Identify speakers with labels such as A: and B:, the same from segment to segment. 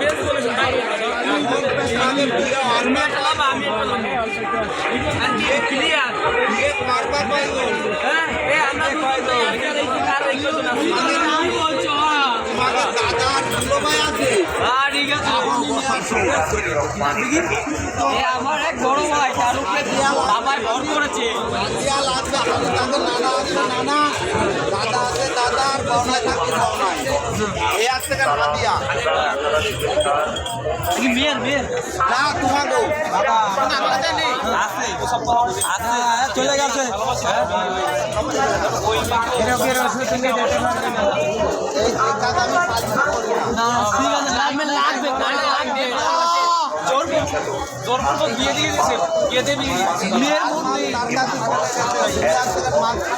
A: বেশ বলেছেন তাই আমি একটা লাভ আমি একটা লাভ ক্লিয়ার না হ্যাঁ ঠিক আছে মেয়ের মেয়ের। চলে গেছে। ঠিক আছে লাগবে লাগবে লাগবে জোর জোর পূর্বক বিয়ে দিয়ে দিয়েছে বিয়ে দিয়ে দিয়েছে মধ্যে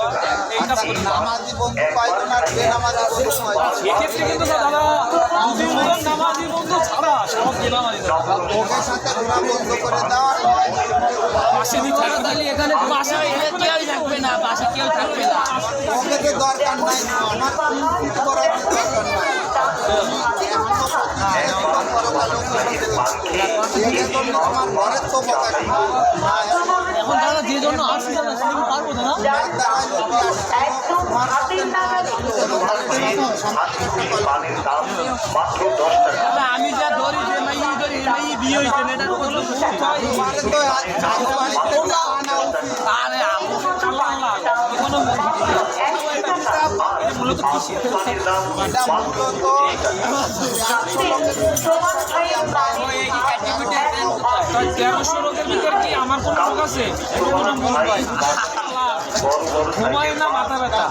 B: না নামাজি বন্ধু পাইতো না বেনামাজি বন্ধু
A: এক্ষেত্রে কিন্তু দাদা নামাজি বন্ধু ছাড়া সব গেলাম
B: ওকে সাথে ঘোরা বন্ধ করে দাও
A: পাশে এখানে কেউ থাকবে না পাশে কেউ থাকবে না।
B: ওকে তো দরকার নাই আমার করার দরকার নাই। আমার ঘরের তো বকা
A: এখন দাদা যে জন্য আসছি দাদা সেটা পারব দাদা আমি যা ধরি যে মাই ধরি মাই বিয়ে হইছে না এটার কোনো আরে আমি চালা আল্লাহ কোনো মূলত কৃষি তেরোশো রোগের ভিতর কি আমার কোনো রোগ আছে? কোনো মন পাই ঘুমায় না মাথা ব্যথা।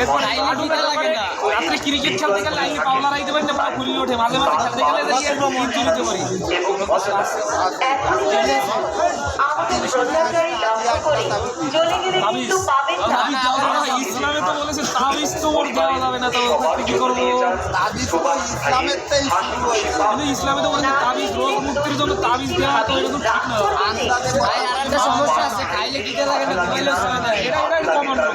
A: এরপর হাঁটুটা লাগে না। রাত্রে ক্রিকেট খেলতে গেলে লাইনে পাওনা রাখতে পারি না পুরো ফুলিয়ে ওঠে। মাঝে মাঝে খেলতে গেলে ইঞ্জুরি হতে পারি। তাবিজ তাবিজ দেওয়া যাবে না। ইসলামে তো বলেছে তাবিজ তো ওর দেওয়া যাবে না তো ওখানে কি করব
B: ইসলামের তেই শুরু হয়েছে
A: কিন্তু ইসলামে তো বলেছে তাবিজ রোগ মুক্তির জন্য তাবিজ দেওয়া তো এটা ঠিক না আর একটা সমস্যা আছে খাইলে খিদে লাগে না ঘুমাইলে চলে না এটা এটা কমন রোগ